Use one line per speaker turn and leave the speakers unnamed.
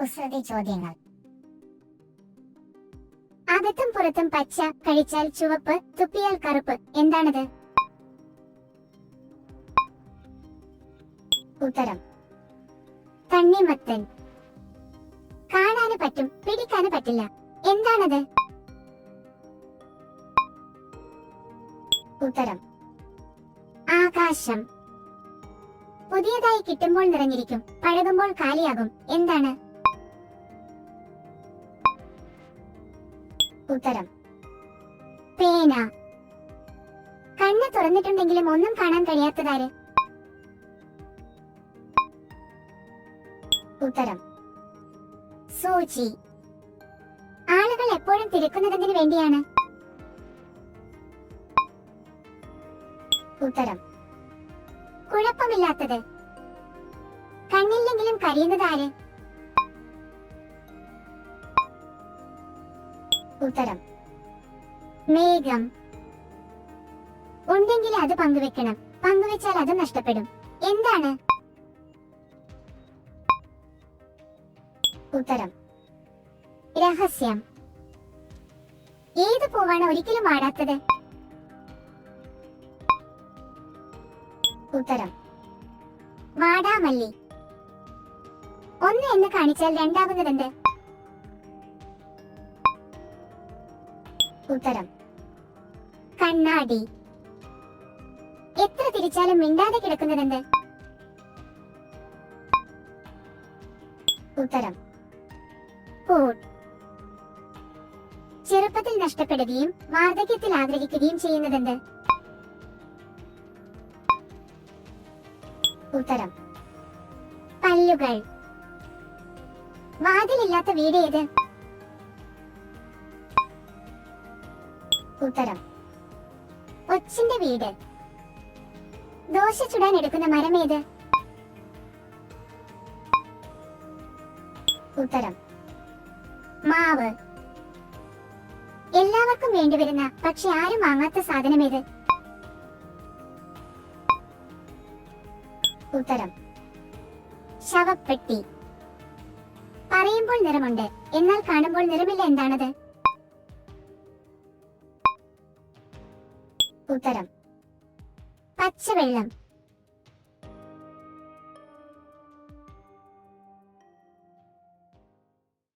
കുസൃതി ചോദ്യങ്ങൾ. അകത്തും പുറത്തും പച്ച കഴിച്ചാൽ ചുവപ്പ് തുപ്പിയാൽ കറുപ്പ്. എന്താണത്? ഉത്തരം. തണ്ണിമത്തൻ. കാണാന് പറ്റും പിടിക്കാന് പറ്റില്ല. എന്താണത്? ഉത്തരം. ആകാശം. പുതിയതായി കിട്ടുമ്പോൾ നിറഞ്ഞിരിക്കും പഴകുമ്പോൾ കാലിയാകും. എന്താണ്? ഉത്തരം. പേന. കണ്ണ് തുറന്നിട്ടുണ്ടെങ്കിലും ഒന്നും കാണാൻ കഴിയാത്തതാര്? ഉത്തരം. സൂചി. ആളുകൾ എപ്പോഴും തിരക്കുന്നതിന് വേണ്ടിയാണ്? ഉത്തരം. കുഴപ്പമില്ലാത്തത്. കണ്ണില്ലെങ്കിലും കരയുന്നത് ആര് ഉത്തരം. മേഘം. ഉണ്ടെങ്കിൽ അത് പങ്കുവെക്കണം. പങ്കുവെച്ചാൽ അത് നഷ്ടപ്പെടും. എന്താണ്? ഉത്തരം. രഹസ്യം. ഏത് പൂവാണ് ഒരിക്കലും ആടാത്തത് ഉത്തരം. വാടാമല്ലി. ഒന്ന് എന്ന് കാണിച്ചാൽ രണ്ടാകുന്നതെന്ത് ഉത്തരം. കണ്ണാടി. എത്ര തിരിച്ചാലും മിണ്ടാതെ കിടക്കുന്നതെന്ത്? ഉത്തരം. പൂട്ട് ചെറുപ്പത്തിൽ നഷ്ടപ്പെടുകയും വാർദ്ധക്യത്തിൽ ആഗ്രഹിക്കുകയും ചെയ്യുന്നതെന്ത്? ഉത്തരം. പല്ലുകൾ. വാതിലില്ലാത്ത വീട് ഏത്? ഉത്തരം. ഒച്ചിന്റെ വീട്. ദോശ ചുടാൻ എടുക്കുന്ന മരം ഏത്? ഉത്തരം. മാവ്. എല്ലാവർക്കും വേണ്ടിവരുന്ന പക്ഷെ ആരും വാങ്ങാത്ത സാധനം ഏത്? ഉത്തരം. ശവപ്പെട്ടി. പറയുമ്പോൾ നിറമുണ്ട് എന്നാൽ കാണുമ്പോൾ നിറമില്ല എന്താണത്? ഉത്തരം. പച്ചവെള്ളം.